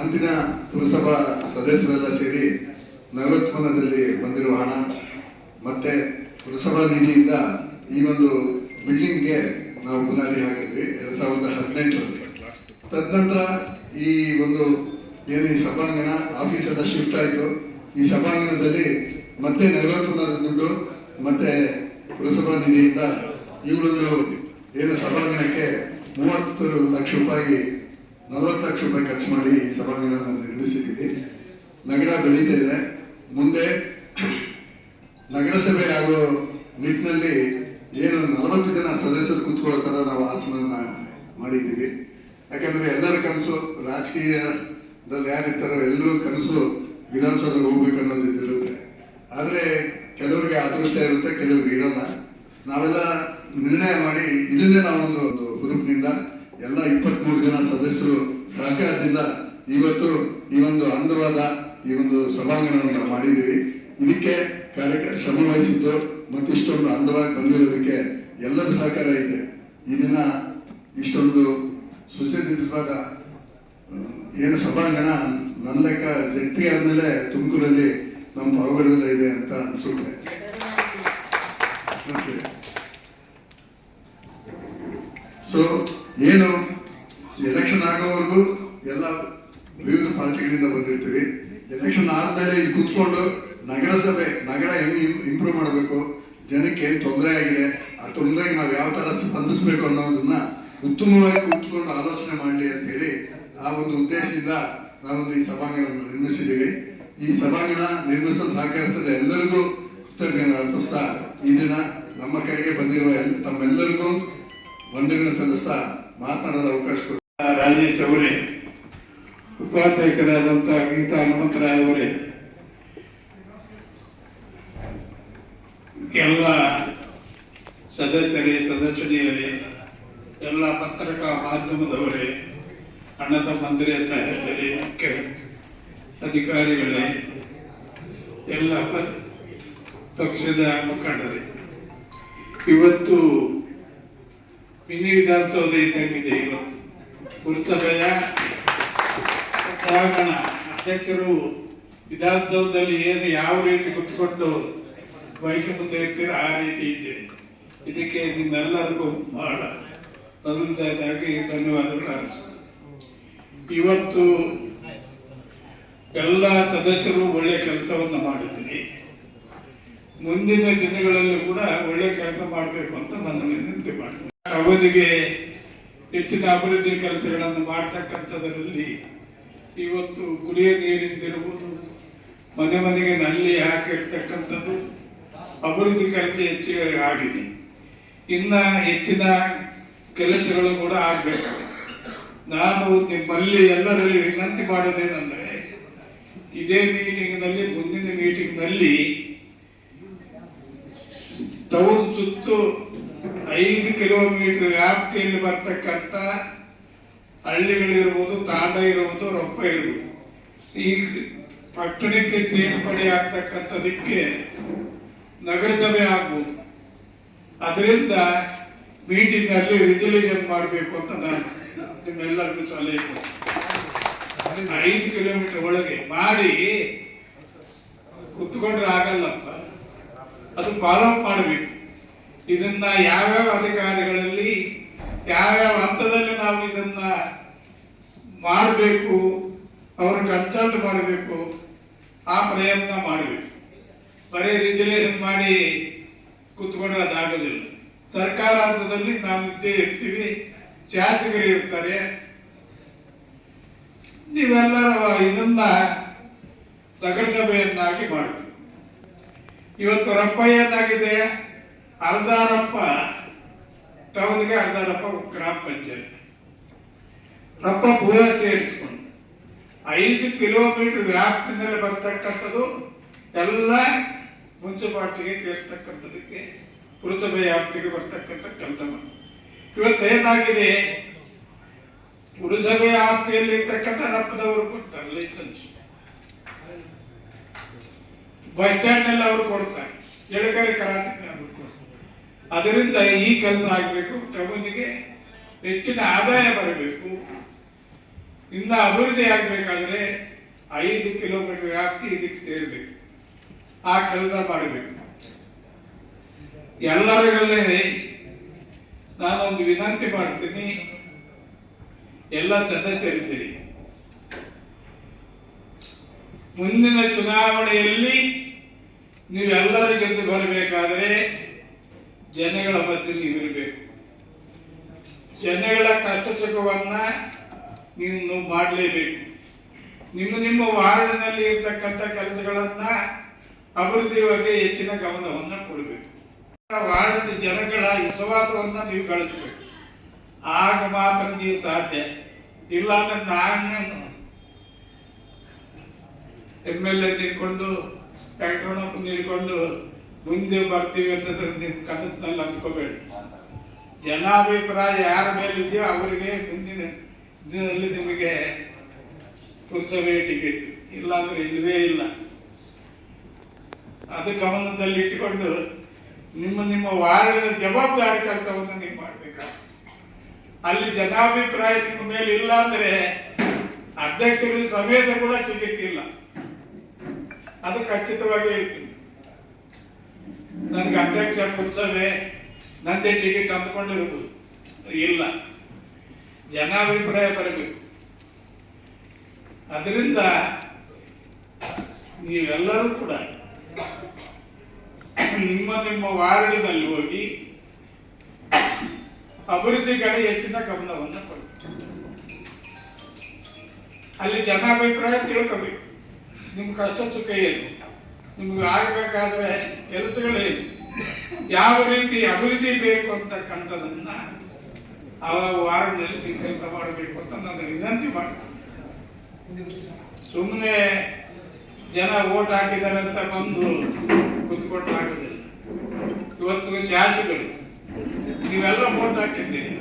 ಅಂದಿನ ಪುರಸಭಾ ಸದಸ್ಯರೆಲ್ಲ ಸೇರಿ ನವರತ್ವನದಲ್ಲಿ ಬಂದಿರುವ ಹಣ ಮತ್ತೆ ಪುರಸಭಾ ನಿಧಿಯಿಂದ ಈ ಒಂದು ಬಿಲ್ಡಿಂಗ್ಗೆ ನಾವು ಬುನಾದಿ ಹಾಕಿದ್ವಿ. ಎರಡ್ ಸಾವಿರದ ಹದಿನೆಂಟರಲ್ಲಿ. ತದನಂತರ ಈ ಒಂದು ಏನು ಈ ಸಭಾಂಗಣ ಆಫೀಸ್ ಎಲ್ಲ ಶಿಫ್ಟ್ ಆಯಿತು. ಈ ಸಭಾಂಗಣದಲ್ಲಿ ಮತ್ತೆ ನಗರೋತ್ಪನ್ನದ ದುಡ್ಡು, ಮತ್ತೆ ಪುರಸಭಾ ನಿಧಿಯಿಂದ ಒಂದು ಏನು ಸಭಾಂಗಣಕ್ಕೆ ಮೂವತ್ತು ಲಕ್ಷ ರೂಪಾಯಿ ನಲವತ್ತು ಲಕ್ಷ ರೂಪಾಯಿ ಖರ್ಚು ಮಾಡಿ ಈ ಸಭಾಂಗಣ ನಿರ್ಮಿಸಿದ್ದೀವಿ ನಗರ ಬೆಳೀತಾ ಇದೆ. ಮುಂದೆ ನಗರಸಭೆ ಆಗೋ ನಿಟ್ಟಿನಲ್ಲಿ ಏನು ನಲವತ್ತು ಜನ ಸದಸ್ಯರು ಕೂತ್ಕೊಳ್ಳೋ ಥರ ನಾವು ಆಸನನ್ನ ಮಾಡಿದ್ದೀವಿ. ಯಾಕಂದ್ರೆ ಎಲ್ಲರ ಕನಸು ರಾಜಕೀಯದಲ್ಲಿ ಯಾರಿರ್ತಾರೋ ಎಲ್ಲರೂ ಕನಸು ವಿಧಾನಸೌಧ ಹೋಗ್ಬೇಕು ಅನ್ನೋದು ಇರುತ್ತೆ ಆದರೆ ಕೆಲವರಿಗೆ ಅದೃಷ್ಟ ಇರುತ್ತೆ, ಕೆಲವರಿಗೆ ಇರಲ್ಲ. ನಾವೆಲ್ಲ ನಿರ್ಣಯ ಮಾಡಿ ಇದನ್ನೇ ನಾವೊಂದು ಒಂದು ಹುರುಪಿನಿಂದ ಎಲ್ಲ ಇಪ್ಪತ್ಮೂರು ಜನ ಸದಸ್ಯರು ಸಹಕಾರದಿಂದ ಇವತ್ತು ಈ ಒಂದು ಅಂದವಾದ ಈ ಒಂದು ಸಭಾಂಗಣವನ್ನು ನಾವು ಮಾಡಿದ್ದೀವಿ. ಇದಕ್ಕೆ ಕಾರ್ಯ ಶ್ರಮ ವಹಿಸಿದ್ದು ಮತ್ತು ಇಷ್ಟೊಂದು ಅಂದವಾಗಿ ಬಂದಿರೋದಕ್ಕೆ ಎಲ್ಲರ ಸಹಕಾರ ಇದೆ. ಈ ದಿನ ಇಷ್ಟೊಂದು ಸುಸಜ್ಜಿತವಾದ ಏನು ಸಭಾಂಗಣ ನನ್ನ ಲೆಕ್ಕ ಶಕ್ತಿ ಆದ್ಮೇಲೆ ತುಮಕೂರಲ್ಲಿ ನಮ್ಮ ಪಾವಗಡದಲ್ಲೇ ಇದೆ ಅಂತ ಅನ್ಸುತ್ತೆ. ಸೊ ಏನು ಎಲೆಕ್ಷನ್ ಆಗೋವರೆಗೂ ಎಲ್ಲ ವಿವಿಧ ಪಾರ್ಟಿಗಳಿಂದ ಬಂದಿರ್ತೀವಿ. ಎಲೆಕ್ಷನ್ ಆದಮೇಲೆ ಇಲ್ಲಿ ಕೂತ್ಕೊಂಡು ನಗರಸಭೆ, ನಗರ ಹೆಂಗ್ ಇಂಪ್ರೂವ್ ಮಾಡಬೇಕು, ಜನಕ್ಕೆ ಏನು ತೊಂದರೆ ಆಗಿದೆ, ಆ ತೊಂದರೆಗೆ ನಾವು ಯಾವ ತರ ಸ್ಪಂದಿಸಬೇಕು ಅನ್ನೋದನ್ನ ಉತ್ತಮವಾಗಿ ಕೂತ್ಕೊಂಡು ಆಲೋಚನೆ ಮಾಡಲಿ ಅಂತ ಹೇಳಿ ಆ ಒಂದು ಉದ್ದೇಶದಿಂದ ನಾವೊಂದು ಈ ಸಭಾಂಗಣವನ್ನು ನಿರ್ಮಿಸಿದ್ದೀವಿ. ಈ ಸಭಾಂಗಣ ನಿರ್ಮಿಸಲು ಸಹಕರಿಸಿದ ಎಲ್ಲರಿಗೂ ಕೃತಜ್ಞತೆ ಅರ್ಪಿಸ್ತಾ ಈ ದಿನ ನಮ್ಮ ಕಡೆಗೆ ಬಂದಿರುವ ತಮ್ಮೆಲ್ಲರಿಗೂ ವಂದನೆ ಸಲ್ಲಿಸ್ತಾ ಮಾತನಾಡಲು ಅವಕಾಶ ಕೊಟ್ಟ ರಾಜೇಶ್ ಅವರೇ, ಉಪಾಧ್ಯಕ್ಷರಾದಂಥ ಗೀತಾ ಹನುಮಂತರಾಯ್ ಅವರೇ, ಎಲ್ಲ ಸದಸ್ಯರೇ ಸದಸ್ಯನಿಯರೇ ಎಲ್ಲ ಪತ್ರಿಕಾ ಮಾಧ್ಯಮದವರೇ ಅಣ್ಣ ಅಂತ ಹೇಳಿದರೆ ಮುಖ್ಯ ಅಧಿಕಾರಿಗಳೇ, ಎಲ್ಲ ಪಕ್ಷದ ಮುಖಂಡರೇ. ಇವತ್ತು ಮಿನಿ ವಿಧಾನಸೌಧ ಇದ್ದಂಗಿದೆ ಇವತ್ತು. ಪುರಸಭೆಯ ಸಭಾಂಗಣ ಅಧ್ಯಕ್ಷರು ವಿಧಾನಸೌಧದಲ್ಲಿ ಏನು ಯಾವ ರೀತಿ ಕುತ್ಕೊಂಡು ಬೈಕ್ ಮುಂದೆ ಇರ್ತೀರ ಆ ರೀತಿ ಇದೆ. ಇದಕ್ಕೆ ನಿಮ್ಮೆಲ್ಲರಿಗೂ ಬಹಳ ಮೊದಲನೇದಾಗಿ ಧನ್ಯವಾದಗಳು ಅನಿಸ್ತದೆ ಇವತ್ತು ಎಲ್ಲ ಸದಸ್ಯರು ಒಳ್ಳೆ ಕೆಲಸವನ್ನು ಮಾಡಿದ್ದೀರಿ. ಮುಂದಿನ ದಿನಗಳಲ್ಲಿ ಕೂಡ ಒಳ್ಳೆ ಕೆಲಸ ಮಾಡಬೇಕು ಅಂತ ನನ್ನ ವಿನಂತಿ ಮಾಡ್ತೀನಿ. ಅವಧಿಗೆ ಹೆಚ್ಚಿನ ಅಭಿವೃದ್ಧಿ ಕೆಲಸಗಳನ್ನು ಮಾಡ್ತಕ್ಕಂಥದ್ರಲ್ಲಿ ಇವತ್ತು ಕುಡಿಯ ನೀರಿಂದಿರುವುದು ಮನೆ ಮನೆಗೆ ನಲ್ಲಿ ಹಾಕಿರ್ತಕ್ಕಂಥದ್ದು ಅಭಿವೃದ್ಧಿ ಕೆಲಸ ಹೆಚ್ಚು ಆಗಿದೆ. ಇನ್ನು ಹೆಚ್ಚಿನ ಕೆಲಸಗಳು ಕೂಡ ಆಗಬೇಕಾಗಿದೆ ನಾನು ನಿಮ್ಮಲ್ಲಿ ಎಲ್ಲರಲ್ಲಿ ವಿನಂತಿ ಮಾಡೋದೇನೆಂದರೆ ಇದೇ ಮೀಟಿಂಗ್ನಲ್ಲಿ ಮುಂದಿನ ಮೀಟಿಂಗ್ನಲ್ಲಿ ಟೌನ್ ಸುತ್ತು ಐದು ಕಿಲೋಮೀಟರ್ ವ್ಯಾಪ್ತಿಯಲ್ಲಿ ಬರ್ತಕ್ಕಂಥ ಹಳ್ಳಿಗಳಿರ್ಬೋದು, ತಾಂಡ ಇರುವುದು ರೊಪ್ಪ ಇರುವುದು ಈ ಪಟ್ಟಣಕ್ಕೆ ಸೇರ್ಪಡೆ ಆಗ್ತಕ್ಕಂಥದಕ್ಕೆ ನಗರಸಭೆ ಆಗ್ಬೋದು. ಅದರಿಂದ ಮೀಟಿಂಗ್ ಅಲ್ಲಿ ಮಾಡಬೇಕು ಅಂತ ನಾನು ನಿಮ್ಮೆಲ್ಲರಿಗೂ ಸಲಹೆ ಐದು ಕಿಲೋಮೀಟರ್ ಒಳಗೆ ಮಾಡಿ ಕುತ್ಕೊಂಡ್ರೆ ಆಗಲ್ಲಪ್ಪ. ಅದು ಫಾಲೋ ಮಾಡಬೇಕು. ಇದನ್ನ ಯಾವ್ಯಾವ ಅಧಿಕಾರಿಗಳಲ್ಲಿ, ಯಾವ್ಯಾವ ಹಂತದಲ್ಲಿ ನಾವು ಇದನ್ನ ಮಾಡಬೇಕು, ಅವರು ಕನ್ಸಲ್ಟ್ ಮಾಡಬೇಕು, ಆ ಪ್ರಯತ್ನ ಮಾಡಬೇಕು. ಬರೀ ರಿಜಿಲೇಷನ್ ಮಾಡಿ ಕುತ್ಕೊಂಡ್ರೆ ಅದಾಗೋದಿಲ್ಲ. ಸರ್ಕಾರ ಹಂತದಲ್ಲಿ ನಾವು ಇರ್ತೀವಿ, ಶಾಸಕರು ಇರ್ತಾರೆ. ನೀವೆಲ್ಲರೂ ಇದನ್ನ ನಗರಸಭೆಯನ್ನಾಗಿ ಮಾಡಬೇಕು ಇವತ್ತು ರಪ್ಪ ಏನಾಗಿದೆ ಅರ್ಧ ರಪ್ಪ ಟೌನ್ಗೆ ಅರ್ಧಾರಪ್ಪ, ಗ್ರಾಮ ಪಂಚಾಯತ್. ರಪ್ಪ ಪೂರ ಸೇರಿಸ್ಕೊಂಡು ಐದು ಕಿಲೋಮೀಟರ್ ವ್ಯಾಪ್ತಿನಲ್ಲಿ ಬರ್ತಕ್ಕಂಥದ್ದು ಎಲ್ಲ ಮುನ್ಸಿಪಾಲ್ಟಿಗೆ ಸೇರ್ತಕ್ಕಂಥದಕ್ಕೆ ಪುರಸಭೆ ವ್ಯಾಪ್ತಿಗೆ ಬರ್ತಕ್ಕಂಥ ಕೆಲಸ ಮಾಡಿ. ಇವತ್ತು ಏನಾಗಿದೆ? ಪುರಸಭೆ ವ್ಯಾಪ್ತಿಯಲ್ಲಿ ಇರ್ತಕ್ಕಂಥ ರಪ್ಪದವರು ಕೊಡ್ತಾರೆ ಲೈಸೆನ್ಸ್. ಬಸ್ ಸ್ಟ್ಯಾಂಡ್ನಲ್ಲಿ ಅವರು ಕೊಡ್ತಾರೆ. ಜಡಕರಿ ಕರಾತಿಗೆ ಅವ್ರು ಅದರಿಂದ ಈ ಕೆಲಸ ಆಗಬೇಕು, ನಮ್ಮೊಂದಿಗೆ ಹೆಚ್ಚಿನ ಆದಾಯ ಬರಬೇಕು. ಇನ್ನು ಅಭಿವೃದ್ಧಿ ಆಗಬೇಕಾದ್ರೆ ಐದು ಕಿಲೋಮೀಟರ್ ವ್ಯಾಪ್ತಿ ಇದಕ್ಕೆ ಸೇರಬೇಕು. ಆ ಕೆಲಸ ಮಾಡಬೇಕು. ಎಲ್ಲರಿಗಲ್ಲೇ ನಾನೊಂದು ವಿನಂತಿ ಮಾಡ್ತೀನಿ, ಎಲ್ಲ ಸದಸ್ಯರಿದ್ದೀರಿ. ಮುಂದಿನ ಚುನಾವಣೆಯಲ್ಲಿ ನೀವೆಲ್ಲರೂ ಗೆದ್ದು ಬರಬೇಕಾದರೆ ಜನಗಳ ಮಧ್ಯೆ ನೀವಿರಬೇಕು. ಜನಗಳ ಕಷ್ಟ ಸುಖವನ್ನು ನೀವು ಮಾಡಲೇಬೇಕು. ನಿಮ್ಮ ನಿಮ್ಮ ವಾರ್ಡ್ನಲ್ಲಿ ಇರ್ತಕ್ಕಂಥ ಕೆಲಸಗಳನ್ನು ಅಭಿವೃದ್ಧಿ ಬಗ್ಗೆ ಹೆಚ್ಚಿನ ಗಮನವನ್ನು ಕೊಡಬೇಕು. ವಾರ್ಡದ ಜನಗಳ ವಿಶ್ವಾಸವನ್ನು ನೀವು ಗಳಿಸಬೇಕು ಆಗ ಮಾತ್ರ ನೀವು ಸಾಧ್ಯ. ಇಲ್ಲಾಂದ್ರೆ ನಾನು ಎಂ ಎಲ್ ಎ ನೀಡಿಕೊಂಡು ವೆಂಕಟರಮಣಪ್ಪ ನೀಡಿಕೊಂಡು ಮುಂದೆ ಬರ್ತೀವಿ ಅನ್ನೋದ್ರ ನಿಮ್ ಕನಸಿನಲ್ಲಿ ಅಂದ್ಕೋಬೇಡಿ. ಜನಾಭಿಪ್ರಾಯ ಯಾರ ಮೇಲೆ ಇದೆಯೋ ಅವರಿಗೆ ಮುಂದಿನ ದಿನದಲ್ಲಿ ನಿಮಗೆ ಪುರಸಭೆ ಟಿಕೆಟ್ ಇಲ್ಲಾಂದ್ರೆ ಇಲ್ಲವೇ ಇಲ್ಲ. ಅದು ಗಮನದಲ್ಲಿ ಇಟ್ಟುಕೊಂಡು ನಿಮ್ಮ ನಿಮ್ಮ ವಾರ್ಡಿನ ಜವಾಬ್ದಾರಿ ಕೆಲಸವನ್ನು ನೀವು ಮಾಡಬೇಕು? ಅಲ್ಲಿ ಜನಾಭಿಪ್ರಾಯ ನಿಮ್ಮ ಮೇಲೆ ಇಲ್ಲ ಅಂದ್ರೆ ಅಧ್ಯಕ್ಷರಿಗೆ ಸಮೇತ ಕೂಡ ಟಿಕೆಟ್ ಇಲ್ಲ. ಅದು ಖಚಿತವಾಗಿ ಹೇಳ್ತೀನಿ. ನನಗೆ ಅಧ್ಯಕ್ಷ ಪುರಸಭೆ ನಂದೇ ಟಿಕೆಟ್ ಅಂದ್ಕೊಂಡಿರ್ಬೋದು ಇಲ್ಲ. ಜನಾಭಿಪ್ರಾಯ ಬರಬೇಕು. ಅದರಿಂದ ನೀವೆಲ್ಲರೂ ಕೂಡ ನಿಮ್ಮ ನಿಮ್ಮ ವಾರ್ಡಿನಲ್ಲಿ ಹೋಗಿ ಅಭಿವೃದ್ಧಿ ಕಡೆ ಹೆಚ್ಚಿನ ಗಮನವನ್ನು ಕೊಡಬೇಕು ಅಲ್ಲಿ ಜನಾಭಿಪ್ರಾಯ ತಿಳ್ಕೋಬೇಕು. ನಿಮ್ಮ ಕಷ್ಟ ಸುಖ ಏನು? ನಿಮ್ಗೆ ಆಗಬೇಕಾದ್ರೆ ಕೆಲಸಗಳೇ ಯಾವ ರೀತಿ ಅಭಿವೃದ್ಧಿ ಬೇಕು ಅಂತಕ್ಕಂಥದನ್ನ ಆ ವಾರ್ಡ್ನಲ್ಲಿ ಕೆಲಸ ಮಾಡಬೇಕು ಅಂತ ನಾನು ವಿನಂತಿ ಮಾಡ್ತೀನಿ. ಸುಮ್ಮನೆ ಜನ ಓಟ್ ಹಾಕಿದ್ದಾರೆ ಅಂತ ಬಂದು ಕುತ್ಕೊಂಡ್ರೆ ಆಗೋದಿಲ್ಲ. ಇವತ್ತು ಶಾಸಕರು, ನೀವೆಲ್ಲ ಓಟ್ ಹಾಕಿದ್ದೀರಿ.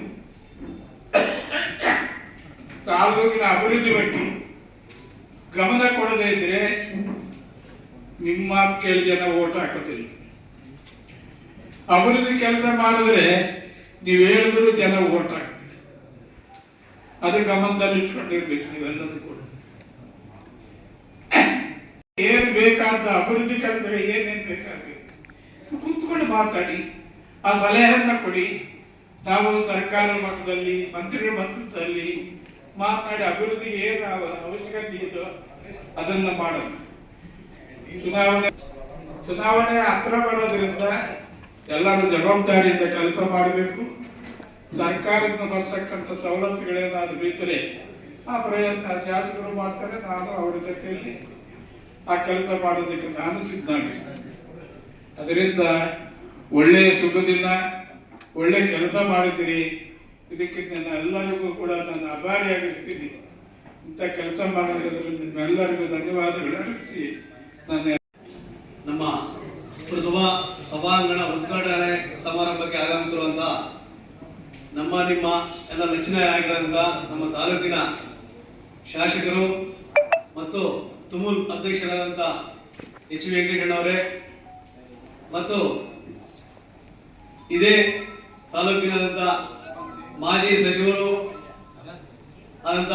ತಾಲೂಕಿನ ಅಭಿವೃದ್ಧಿ ಬಗ್ಗೆ ಗಮನ ಕೊಡದೇ ಇದ್ರೆ ನಿಮ್ಮ ಮಾತು ಕೇಳಿ ಜನ ಓಟ್ ಹಾಕೋದಿಲ್ಲ ಅಭಿವೃದ್ಧಿ ಕೆಲಸ ಮಾಡಿದ್ರೆ ನೀವು ಹೇಳಿದ್ರು ಜನ ಓಟ್ ಹಾಕ್ತೀರಿ. ಅದು ಗಮನದಲ್ಲಿ ಇಟ್ಕೊಂಡಿರ್ಬೇಕು ನೀವೆಲ್ಲರೂ ಕೂಡ. ಏನ್ ಬೇಕಾದ ಅಭಿವೃದ್ಧಿ ಕೆಲಸಗಳು ಏನೇನ್ ಬೇಕಾಗಿದೆ? ಕುತ್ಕೊಂಡು ಮಾತಾಡಿ, ಆ ಸಲಹೆಯನ್ನ ಕೊಡಿ. ನಾವು ಸರ್ಕಾರ ಮಟ್ಟದಲ್ಲಿ, ಮಂತ್ರಿ ಮಟ್ಟದಲ್ಲಿ ಮಾತಾಡಿ ಅಭಿವೃದ್ಧಿಗೆ ಏನು ಅವ- ಅವಶ್ಯಕತೆ ಇದೆಯೋ ಅದನ್ನ ಮಾಡೋದು ಚುನಾವಣೆ ಚುನಾವಣೆ ಹತ್ರ ಬರೋದ್ರಿಂದ ಎಲ್ಲರೂ ಜವಾಬ್ದಾರಿಯಿಂದ ಕೆಲಸ ಮಾಡಬೇಕು. ಸರ್ಕಾರದಿಂದ ಬರ್ತಕ್ಕಂಥ ಸವಲತ್ತುಗಳೇನಾದರೂ ಇದ್ದರೆ ಆ ಪ್ರಯತ್ನ ಶಾಸಕರು ಮಾಡ್ತಾರೆ, ನಾನು ಅವರ ಜೊತೆಯಲ್ಲಿ ಆ ಕೆಲಸ ಮಾಡೋದಕ್ಕೆ ನಾನು ಸಿದ್ಧನಾಗಿದ್ದೇನೆ. ಅದರಿಂದ ಒಳ್ಳೆಯ ಶುಭ ದಿನ, ಒಳ್ಳೆ ಕೆಲಸ ಮಾಡಿದ್ದೀರಿ. ಇದಕ್ಕೆ ನಾನು ಎಲ್ಲರಿಗೂ ಕೂಡ ನಾನು ಅಭಾರಿಯಾಗಿರ್ತೀನಿ ಇಂಥ ಕೆಲಸ ಮಾಡೋದ್ರಿಂದ ನಿಮ್ಮೆಲ್ಲರಿಗೂ ಧನ್ಯವಾದಗಳು. ಅರ್ಪಿಸಿ ನಮ್ಮ ಸಭಾ ಸಭಾಂಗಣ ಉದ್ಘಾಟನೆ ಸಮಾರಂಭಕ್ಕೆ ಆಗಮಿಸಿರುವಂತ ನಮ್ಮ, ನಿಮ್ಮ ಎಲ್ಲ ನೆಚ್ಚಿನ ಆಗಿರುವಂತ ನಮ್ಮ ತಾಲೂಕಿನ ಶಾಸಕರು ಮತ್ತು ತುಮೂಲ್ ಅಧ್ಯಕ್ಷರಾದಂತ ಎಚ್ ವೆಂಕಟೇಶಣ್ಣವರೇ ಮತ್ತು ಇದೇ ತಾಲೂಕಿನಾದಂಥ ಮಾಜಿ ಸಚಿವರು ಆದಂಥ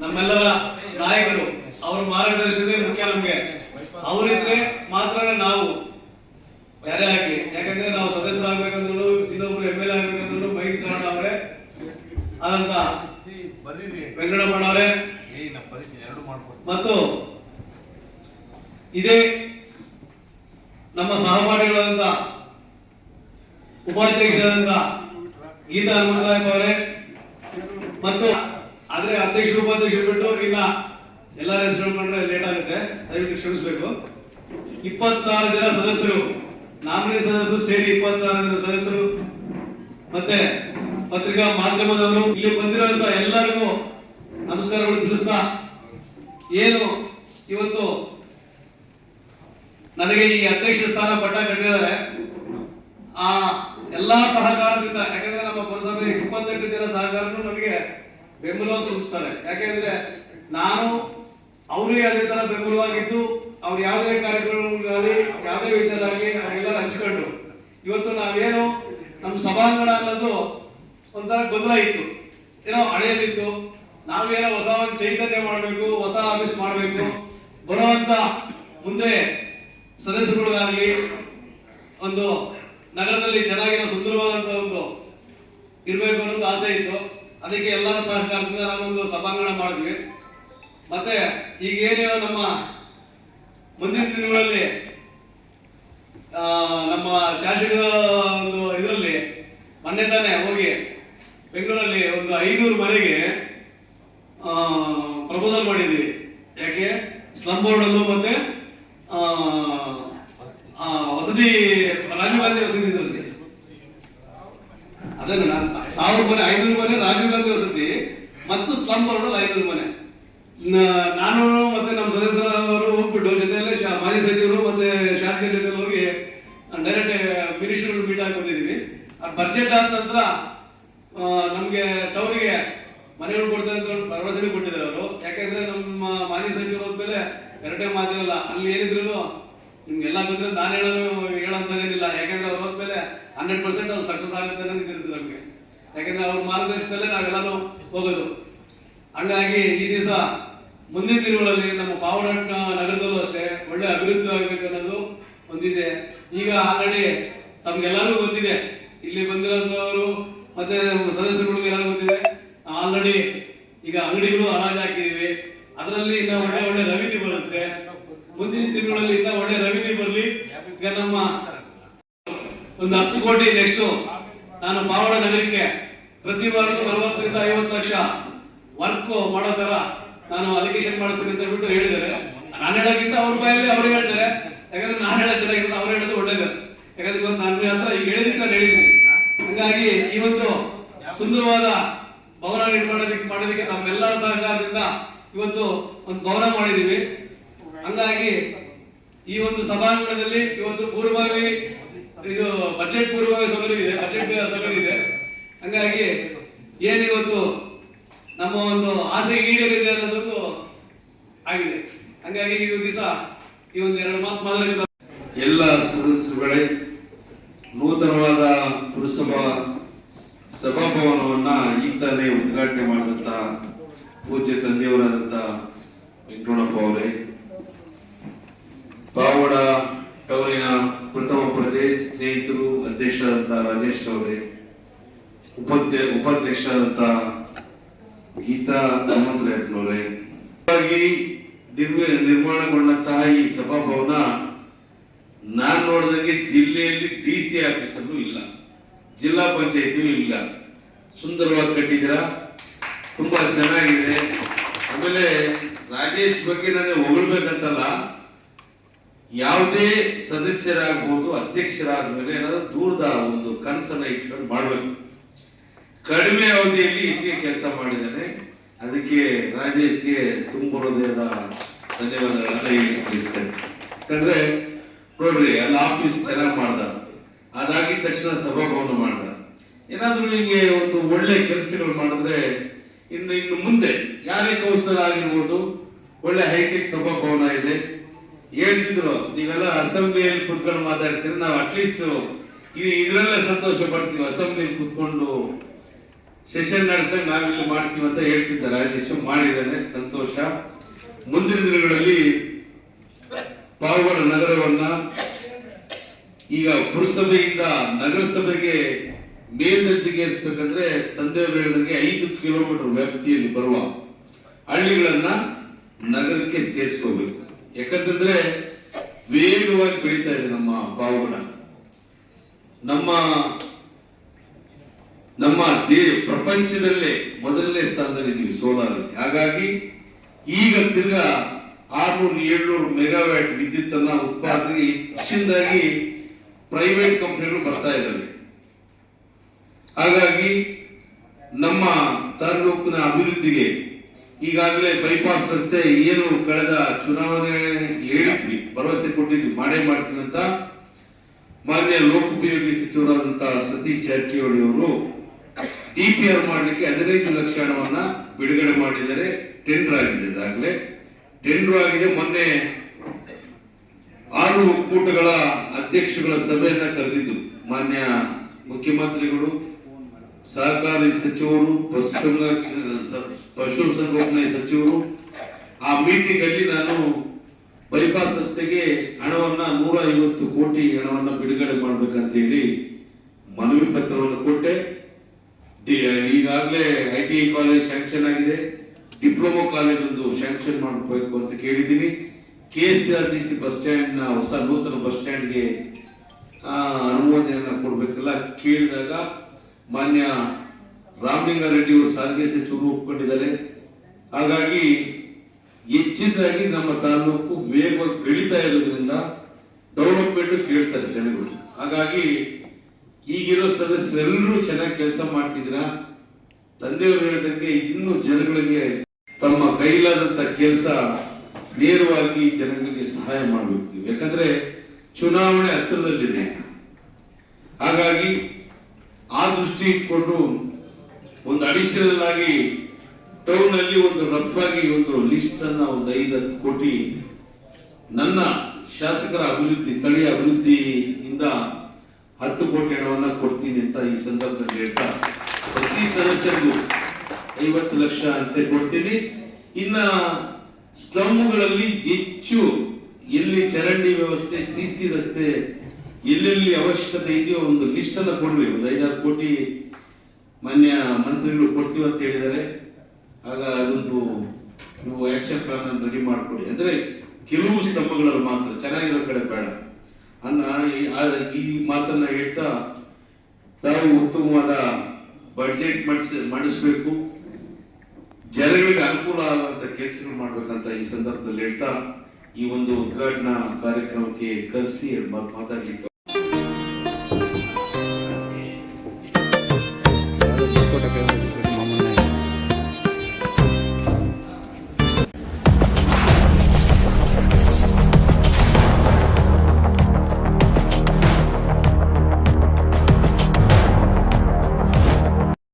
ನಮ್ಮೆಲ್ಲರ ನಾಯಕರು ಅವರ ಮಾರ್ಗದರ್ಶನ ಮುಖ್ಯ ನಮಗೆ. ಅವರಿದ್ರೆ ಮಾತ್ರ ನಾವು ಬೇರೆ ಆಗ್ಲಿ ಯಾಕಂದ್ರೆ ನಾವು ಸದಸ್ಯರಾಗಬೇಕಂದ್ರು, ಇನ್ನೊಬ್ರು ಎಂ ಎಲ್ ಆಗ್ಬೇಕಂದ್ರು ಮೈಕ್ ತಗೊಂಡವ್ರೆ ಆದಂತ ವೆಂಕಟಪ್ಪನವರೇ ಮತ್ತು ಇದೇ ನಮ್ಮ ಸಹಪಾಠಿಗಳಾದಂತ ಉಪಾಧ್ಯಕ್ಷರಾದಂತ ಗೀತಾ ಹನುಮಂತರಾಯಪ್ಪ ಅವರೇ. ಮತ್ತು ಆದ್ರೆ ಅಧ್ಯಕ್ಷರು, ಉಪಾಧ್ಯಕ್ಷರು ಬಿಟ್ಟು ಇನ್ನ ಎಲ್ಲರ ಹೆಸರು ಹೇಳ್ಕೊಂಡ್ರೆ ಲೇಟ್ ಆಗುತ್ತೆ. ದಯವಿಟ್ಟು ಕ್ಷಮಿಸಬೇಕು. ಇಪ್ಪತ್ತಾರು ಜನ ಸದಸ್ಯರು ನಾಮಿನಿ ಸದಸ್ಯರು ಸೇರಿ ಇಪ್ಪತ್ತಾರು ಜನ ಸದಸ್ಯರು. ಮತ್ತೆ ಪತ್ರಿಕಾ ಮಾಧ್ಯಮದವರು ಇಲ್ಲಿ ಬಂದಿರುವಂತ ಎಲ್ಲರಿಗೂ ನಮಸ್ಕಾರಗಳು ತಿಳಿಸ್ತಾ, ಏನು ಇವತ್ತು ನನಗೆ ಈ ಅಧ್ಯಕ್ಷ ಸ್ಥಾನ ಪಟ್ಟ ಕಟ್ಟಿದ್ದಾರೆ. ಆ ಎಲ್ಲಾ ಸಹಕಾರದಿಂದ, ಯಾಕಂದ್ರೆ ನಮ್ಮ ಪುರಸಭೆ ಇಪ್ಪತ್ತೆಂಟು ಜನ ಸಹಕಾರನು ನಮಗೆ ಬೆಂಬಲವಾಗಿ ಸೂಚಿಸ್ತಾರೆ. ಯಾಕೆಂದ್ರೆ ನಾನು ಅವರಿಗೆ ಅದೇ ತರ ಬೆಂಬಲವಾಗಿದ್ದು, ಅವ್ರು ಯಾವುದೇ ಕಾರ್ಯಕ್ರಮಗಳಾಗಲಿ ಯಾವುದೇ ವಿಚಾರ ಆಗಲಿ ಅವರೆಲ್ಲರೂ ಹಂಚ್ಕೊಂಡು, ಇವತ್ತು ನಾವೇನು ನಮ್ಮ ಸಭಾಂಗಣ ಅನ್ನೋದು ಒಂಥರ ಗೊಂದಲ ಇತ್ತು. ಏನೋ ಹಳೆಯದಿತ್ತು ನಾವೇನೋ ಹೊಸ ಒಂದು ಚೈತನ್ಯ ಮಾಡಬೇಕು, ಹೊಸ ಆಫೀಸ್ ಮಾಡಬೇಕು, ಬರುವಂತ ಮುಂದೆ ಸದಸ್ಯರುಗಳಿಗಾಗಲಿ, ಒಂದು ನಗರದಲ್ಲಿ ಚೆನ್ನಾಗಿರೋ ಸುಂದರವಾದಂತ ಒಂದು ಇರಬೇಕು ಅನ್ನೋದು ಆಸೆ ಇತ್ತು. ಅದಕ್ಕೆ ಎಲ್ಲರ ಸಹಕಾರದಿಂದ ನಾವೊಂದು ಸಭಾಂಗಣ ಮಾಡಿದ್ವಿ. ಮತ್ತೆ ಈಗೇನು ನಮ್ಮ ಮುಂದಿನ ದಿನಗಳಲ್ಲಿ ನಮ್ಮ ಶಾಸಕರ ಒಂದು ಇದರಲ್ಲಿ ಮೊನ್ನೆ ತಾನೇ ಹೋಗಿ ಬೆಂಗಳೂರಲ್ಲಿ ಒಂದು ಐನೂರು ಮನೆಗೆ ಪ್ರಪೋಸಲ್ ಮಾಡಿದ್ವಿ ಯಾಕೆ? ಸ್ಲಮ್ ಬೋರ್ಡಲ್ಲೂ ಮತ್ತೆ ವಸತಿ ರಾಜೀವ್ ಗಾಂಧಿ ವಸತಿ ಇದರಲ್ಲಿ. ಅದನ್ನ ಸಾವಿರ ಮನೆ, ಐನೂರು ಮನೆ ರಾಜೀವ್ ಗಾಂಧಿ ವಸತಿ, ಮತ್ತು ಸ್ಲಮ್ ಬೋರ್ಡ್ ಐನೂರು ಮನೆ. ನಾನು ಮತ್ತೆ ನಮ್ಮ ಸದಸ್ಯರವರು ಹೋಗ್ಬಿಟ್ಟು ಜೊತೆಯಲ್ಲೇ ಮಾಜಿ ಸಚಿವರು ಮತ್ತೆ ಶಾಸಕರ ಜೊತೆ ಹೋಗಿ ಡೈರೆಕ್ಟ್ ಮಿನಿಸ್ಟರ್ ಮೀಟ್ ಆಗಿ ಬಂದಿದ್ದೀವಿ ಆ ಬಜೆಟ್ ಆದ ನಂತರ ನಮಗೆ ಟೌನ್ಗೆ ಮನೆಗಳು ಕೊಡ್ತಾರೆ ಅಂತ ಭರವಸೆ ಕೊಟ್ಟಿದ್ದಾರೆ ಅವರು. ಯಾಕಂದ್ರೆ ನಮ್ಮ ಮಾಜಿ ಸಚಿವರು ಹೋದ್ಮೇಲೆ ಎರಡೇ ಮಾತಿರಲ್ಲ ಅಲ್ಲಿ ಏನಿದ್ರು ನಿಮ್ಗೆಲ್ಲ ಬಂದ್ರೆ ನಾನು ಹೇಳೋ ಹೇಳೋಂಥದ್ದೇನಿಲ್ಲ ಯಾಕಂದ್ರೆ ಅವ್ರು ಹೋದ್ಮೇಲೆ ಹಂಡ್ರೆಡ್ ಪರ್ಸೆಂಟ್ ಅವ್ರು ಸಕ್ಸಸ್ ಆಗುತ್ತೆ ಅನ್ನೋದು ಇದಿರುತ್ತೆ ನಮಗೆ. ಯಾಕಂದ್ರೆ ಅವ್ರ ಮಾರ್ಗದರ್ಶನದಲ್ಲೇ ನಾವೆಲ್ಲರೂ ಹೋಗೋದು. ಹಂಗಾಗಿ ಈ ದಿವಸ ಮುಂದಿನ ದಿನಗಳಲ್ಲಿ ನಮ್ಮ ಪಾವನಾಟ್ನ ನಗರದಲ್ಲೂ ಅಷ್ಟೇ ಒಳ್ಳೆ ಅಭಿವೃದ್ಧಿ ಆಗಬೇಕು ಅನ್ನೋದು ಒಂದಿದೆ. ಈಗ ಆಲ್ರೆಡಿ ತಮ್ಗೆಲ್ಲರಿಗೂ ಗೊತ್ತಿದೆ. ಇಲ್ಲಿ ಬಂದಿರೋಂಥವರು ಮತ್ತೆ ಸದಸ್ಯರುಗಳಿಗೆ ಎಲ್ಲರೂ ಗೊತ್ತಿದೆ. ಆಲ್ರೆಡಿ ಈಗ ಅಂಗಡಿಗಳು ಹರಾಜು ಹಾಕಿದೀವಿ. ಅದರಲ್ಲಿ ಇನ್ನ ಒಳ್ಳೆ ಒಳ್ಳೆ ರೆವಿನ್ಯೂ ಬರುತ್ತೆ. ಮುಂದಿನ ದಿನಗಳಲ್ಲಿ ಇನ್ನ ಒಳ್ಳೆ ರೆವಿನ್ಯೂ ಬರಲಿ. ಈಗ ನಮ್ಮ ಒಂದು ಹತ್ತು ಕೋಟಿ ನೆಕ್ಸ್ಟ್ ನಾನು ಪಾವಡ ನಗರಕ್ಕೆ ಪ್ರತಿ ವಾರಕ್ಕೂ ನಲವತ್ತರಿಂದ ಐವತ್ತು ಲಕ್ಷ ವರ್ಕ್ ಮಾಡೋ ತರ ನಾನು ಅಲಿಗೇಷನ್ ಮಾಡಿಸ್ತೀನಿ ಅಂತ ಬಿಟ್ಟು ಹೇಳಿದ್ದಾರೆ. ನಾನು ಹೇಳೋಕ್ಕಿಂತ ಅವ್ರ ಬಾಯಲ್ಲಿ ಅವ್ರು ಹೇಳ್ತಾರೆ. ಯಾಕಂದ್ರೆ ನಾನು ಹೇಳೋ ಚೆನ್ನಾಗಿಲ್ಲ ಅವ್ರು ಹೇಳೋದು ಒಳ್ಳೇದು ಯಾಕಂದ್ರೆ ಇವತ್ತು ನಾನು ಹತ್ರ ಈಗ ಹೇಳಿದಕ್ಕೆ ನಾನು ಹೇಳಿದ್ದೀನಿ. ಹಂಗಾಗಿ ಇವತ್ತು ಸುಂದರವಾದ ಭವನ ನಿರ್ಮಾಣದಕ್ಕೆ ಮಾಡೋದಕ್ಕೆ ನಮ್ಮೆಲ್ಲರ ಸಹಕಾರದಿಂದ ಇವತ್ತು ಒಂದು ಭವನ ಮಾಡಿದೀವಿ ಹಂಗಾಗಿ ಈ ಒಂದು ಸಭಾಂಗಣದಲ್ಲಿ ಇವತ್ತು ಪೂರ್ವಭಾವಿ ಇದು ಬಜೆಟ್ ಪೂರ್ವಭಾವಿ ಸಭೆ ಇದೆ ಬಜೆಟ್ ಸಭೆ ಇದೆ. ಹಂಗಾಗಿ ಏನಿವತ್ತು ನಮ್ಮ ಒಂದು ಆಸೆ ಈಡೇರಿದೆ ಅನ್ನೋದೊಂದು ಆಗಿದೆ. ಹಂಗಾಗಿ ಈ ದಿವಸ ಈ ಒಂದು ಎರಡು ಮಾತು ಮಾತಾಡಲಿಕ್ಕೆ ಎಲ್ಲ ಸದಸ್ಯರುಗಳೇ, ನೂತನವಾದ ಪುರಸಭಾ ಸಭಾಭವನವನ್ನ ಈಗ ತಾನೇ ಉದ್ಘಾಟನೆ ಮಾಡಿದಂತ ಪೂಜ್ಯ ತಂದೆಯವರಾದಂತ ವೆಂಕಟಪ್ಪ ಅವರೇ. ಪಾವಡ ಟೌನಿನ ಪ್ರಥಮ ಪ್ರಜೆ, ಸ್ನೇಹಿತರು, ಅಧ್ಯಕ್ಷರಾದಂತ ರಾಜೇಶ್ ಅವರೇ, ಉಪಾಧ್ಯ ಉಪಾಧ್ಯಕ್ಷರಾದಂತ ಗೀತಾ ಹನುಮಂತ ನಿರ್ಮ- ನಿರ್ಮಾಣಗೊಂಡಂತಹ ಈ ಸಭಾಭವನ ನಾನು ನೋಡಿದಂಗೆ ಜಿಲ್ಲೆಯಲ್ಲಿ ಡಿ ಸಿ ಆಫೀಸ್ ಇಲ್ಲ. ಜಿಲ್ಲಾ ಪಂಚಾಯತಿಯೂ ಇಲ್ಲ. ಸುಂದರವಾಗಿ ಕಟ್ಟಿದ್ದೀರಾ? ತುಂಬಾ ಚೆನ್ನಾಗಿದೆ. ಆಮೇಲೆ ರಾಜೇಶ್ ಬಗ್ಗೆ ನನಗೆ ಹೊಗಳ್ಬೇಕಂತಲ್ಲ, ಯಾವುದೇ ಸದಸ್ಯರಾಗ್ಬೋದು, ಅಧ್ಯಕ್ಷರಾದ್ಮೇಲೆ ಏನಾದ್ರು ದೂರದ ಒಂದು ಕನಸನ್ನ ಇಟ್ಕೊಂಡು ಮಾಡ್ಬೇಕು. ಕಡಿಮೆ ಅವಧಿಯಲ್ಲಿ ಹೆಚ್ಚಿಗೆ ಕೆಲಸ ಮಾಡಿದ್ದಾರೆ. ಅದಕ್ಕೆ ರಾಜೇಶ್ಗೆ ತುಂಬ ಹೃದಯದ ಧನ್ಯವಾದಗಳನ್ನ ಹೇಳಿ ತಿಳಿಸ್ತೇನೆ. ಯಾಕಂದ್ರೆ ನೋಡ್ರಿ, ಅಲ್ಲಿ ಆಫೀಸ್ ಚೆನ್ನಾಗಿ ಮಾಡ್ದ. ಅದಾಗಿದ ತಕ್ಷಣ ಸಭಾಭವನ ಮಾಡ್ದ. ಏನಾದ್ರೂ ನಿಮಗೆ ಒಂದು ಒಳ್ಳೆ ಕೆಲಸಗಳು ಮಾಡಿದ್ರೆ ಇನ್ನು ಇನ್ನು ಮುಂದೆ ಯಾರೇ ಕೌನ್ಸಿಲರ್ ಆಗಿರ್ಬೋದು, ಒಳ್ಳೆ ಹೈಟೆಕ್ ಸಭಾಭವನ ಇದೆ. ಹೇಳ್ತಿದ್ರು, ನೀವೆಲ್ಲ ಅಸೆಂಬ್ಲಿಯಲ್ಲಿ ಕುತ್ಕೊಂಡು ಮಾತಾಡ್ತೀರಿ. ನಾವು ಅಟ್ಲೀಸ್ಟ್ ಇದರಲ್ಲೇ ಸಂತೋಷ ಪಡ್ತೀವಿ, ಅಸೆಂಬ್ಲಿಯಲ್ಲಿ ಕುತ್ಕೊಂಡು ಸೆಷನ್ ನಡೆಸಿದಾಗ ನಾವಿಲ್ಲಿ ಮಾಡ್ತೀವಿ ಅಂತ ಹೇಳ್ತಿದ್ದ ರಾಜೇಶ್, ಮಾಡಿದ್ದಾನೆ, ಸಂತೋಷ. ಮುಂದಿನ ದಿನಗಳಲ್ಲಿ ಪಾವಗಡ ನಗರವನ್ನ ಈಗ ಪುರಸಭೆಯಿಂದ ನಗರಸಭೆಗೆ ಮೇಲ್ದರ್ಜೆಗೇರಿಸಬೇಕಂದ್ರೆ ತಂದೆಯವರು ಹೇಳಿದಂಗೆ ಐದು ಕಿಲೋಮೀಟರ್ ವ್ಯಾಪ್ತಿಯಲ್ಲಿ ಬರುವ ಹಳ್ಳಿಗಳನ್ನ ನಗರಕ್ಕೆ ಸೇರಿಸ್ಕೋಬೇಕು. ಯಾಕಂತಂದ್ರೆ ವೇಗವಾಗಿ ಬೆಳೀತಾ ಇದೆ ನಮ್ಮ ಪಾವಗಡ ನಮ್ಮ ನಮ್ಮ ದೇ ಪ್ರಪಂಚದಲ್ಲೇ ಮೊದಲನೇ ಸ್ಥಾನದಲ್ಲಿದ್ದೀವಿ ಸೋಲಾರ್. ಹಾಗಾಗಿ ಈಗ ತಿರ್ಗಾ ಆರ್ನೂರು, ಏಳ್ನೂರು ಮೆಗಾವ್ಯಾಟ್ ವಿದ್ಯುತ್ ಅನ್ನ ಉತ್ಪಾದನೆಗೆ ಹೆಚ್ಚಿನದಾಗಿ ಪ್ರೈವೇಟ್ ಕಂಪನಿಗಳು ಬರ್ತಾ ಇದ್ದಾವೆ. ಹಾಗಾಗಿ ನಮ್ಮ ತಾಲೂಕಿನ ಅಭಿವೃದ್ಧಿಗೆ ಈಗಾಗಲೇ ಬೈಪಾಸ್ ರಸ್ತೆ ಏನು ಕಳೆದ ಚುನಾವಣೆ ಹೇಳಿದ್ವಿ. ಭರವಸೆ ಕೊಟ್ಟಿದ್ವಿ. ಮಾಡೇ ಮಾಡ್ತೀವಿ ಅಂತ. ಮಾನ್ಯ ಲೋಕೋಪಯೋಗಿ ಸಚಿವರಾದಂತಹ ಸತೀಶ್ ಜಾರಕಿಹೊಳಿ ಅವರು ಡಿಪಿಆರ್ ಮಾಡಲಿಕ್ಕೆ ಹದಿನೈದು ಲಕ್ಷ ಹಣವನ್ನ ಬಿಡುಗಡೆ ಮಾಡಿದರೆ ಟೆಂಡರ್ ಆಗಿದೆ ಈಗಾಗಲೇ. ಟೆಂಡರ್ ಆಗಿದೆ. ಮೊನ್ನೆ ಆರು ಒಕ್ಕೂಟಗಳ ಅಧ್ಯಕ್ಷಗಳ ಸಭೆಯನ್ನ ಕರೆದಿದ್ದು ಮಾನ್ಯ ಮುಖ್ಯಮಂತ್ರಿಗಳು, ಸಹಕಾರಿ ಸಚಿವರು ಪಶು ಸಂಗೋಪನೆ ಸಚಿವರು. ಆ ಮೀಟಿಂಗ್ ಅಲ್ಲಿ ನಾನು ಬೈಪಾಸ್ ರಸ್ತೆಗೆ ಹಣವನ್ನ ನೂರ ಐವತ್ತು ಕೋಟಿ ಹಣವನ್ನ ಬಿಡುಗಡೆ ಮಾಡ್ಬೇಕಂತ ಹೇಳಿ ಮನವಿ ಪತ್ರವನ್ನು ಕೊಟ್ಟೆ. ಡಿ- ಈಗಾಗಲೇ I T I college sanction ಆಗಿದೆ. ಡಿಪ್ಲೊಮಾ ಕಾಲೇಜ್ ಒಂದು ಸ್ಯಾಂಕ್ಷನ್ ಮಾಡಬೇಕು ಅಂತ ಕೇಳಿದ್ದೀನಿ. K S R T C bus ಸ್ಟ್ಯಾಂಡ್ನ ಹೊಸ ನೂತನ ಬಸ್ ಸ್ಟ್ಯಾಂಡ್ಗೆ ಅನುಮೋದನೆಯನ್ನು ಕೊಡಬೇಕಲ್ಲ ಕೇಳಿದಾಗ ಮಾನ್ಯ ರಾಮಲಿಂಗಾರೆಡ್ಡಿ ಅವರು ಸಾರಿಗೆ ಸಚಿವರು ಒಪ್ಕೊಂಡಿದ್ದಾರೆ. ಹಾಗಾಗಿ ಹೆಚ್ಚಿನದಾಗಿ ನಮ್ಮ ತಾಲೂಕು ವೇಗವಾಗಿ ಬೆಳೀತಾ ಇರೋದ್ರಿಂದ ಡೆವಲಪ್ಮೆಂಟ್ ಕೇಳ್ತಾರೆ ಜನಗಳು. ಹಾಗಾಗಿ ಈಗಿರೋ ಸದಸ್ಯರೆಲ್ಲರೂ ಚೆನ್ನಾಗಿ ಕೆಲಸ ಮಾಡ್ತಿದ್ದೀರಾ ತಂದೆಯವರು ಹೇಳಿದಂಗೆ ಇನ್ನು ಜನಗಳಿಗೆ ತಮ್ಮ ಕೈಲಾದಂತ ಕೆಲಸ ನೇರವಾಗಿ ಜನಗಳಿಗೆ ಸಹಾಯ ಮಾಡಬೇಕು. ಯಾಕಂದ್ರೆ ಚುನಾವಣೆ ಹತ್ತಿರದಲ್ಲಿದೆ ಹಾಗಾಗಿ ಆ ದೃಷ್ಟಿ ಇಟ್ಕೊಂಡು ಒಂದು ಅಡಿಷನಲ್ ಆಗಿ ಟೌನ್ ಅಲ್ಲಿ ಒಂದು ರಫ್ ಆಗಿ ಒಂದು ಲಿಸ್ಟ್ ಅನ್ನ ಒಂದು ಐದು ಹತ್ತು ಕೋಟಿ ನನ್ನ ಶಾಸಕರ ಅಭಿವೃದ್ಧಿ, ಸ್ಥಳೀಯ ಅಭಿವೃದ್ಧಿಯಿಂದ ಹತ್ತು ಕೋಟಿ ಹಣವನ್ನ ಕೊಡ್ತೀನಿ ಅಂತ ಈ ಸಂದರ್ಭದಲ್ಲಿ ಹೇಳ್ತಾ ಪ್ರತಿ ಸದಸ್ಯರಿಗೂ ಐವತ್ತು ಲಕ್ಷ ಅಂತ ಕೊಡ್ತೀನಿ. ಇನ್ನ ಸ್ಲಮ್ಗಳಲ್ಲಿ ಹೆಚ್ಚು ಎಲ್ಲಿ ಚರಂಡಿ ವ್ಯವಸ್ಥೆ, ಸಿ ಸಿ ರಸ್ತೆ ಎಲ್ಲೆಲ್ಲಿ ಅವಶ್ಯಕತೆ ಇದೆಯೋ ಒಂದು ಲಿಸ್ಟ್ ಅನ್ನ ಕೊಡ್ರಿ. ಒಂದು ಐದಾರು ಕೋಟಿ ಮಾನ್ಯ ಮಂತ್ರಿಗಳು ಕೊಡ್ತೀವಿ ಅಂತ ಹೇಳಿದ್ದಾರೆ. ಆಗ ಅದೊಂದು ನೀವು ಆಕ್ಷನ್ ಪ್ಲಾನ್ ರೆಡಿ ಮಾಡಿಕೊಡಿ. ಅಂದ್ರೆ ಕೆಲವು ಸ್ತಂಭಗಳಲ್ಲಿ ಮಾತ್ರ ಚೆನ್ನಾಗಿರೋ ಕಡೆ ಬೇಡ. ಅನ್ನ ಈ- ಮಾತನ್ನ ಹೇಳ್ತಾ ತಾವು ಉತ್ತಮವಾದ ಬಡ್ಜೆಟ್ ಮಾಡಿಸ್, ಮಾಡಿಸ್ಬೇಕು. ಜನಗಳಿಗೆ ಅನುಕೂಲ ಆಗುವಂತ ಕೆಲಸಗಳು ಮಾಡ್ಬೇಕಂತ ಈ ಸಂದರ್ಭದಲ್ಲಿ ಹೇಳ್ತಾ ಈ ಒಂದು ಉದ್ಘಾಟನಾ ಕಾರ್ಯಕ್ರಮಕ್ಕೆ ಕರೆಸಿ ಮಾತಾಡ್ಲಿಕ್ಕೆ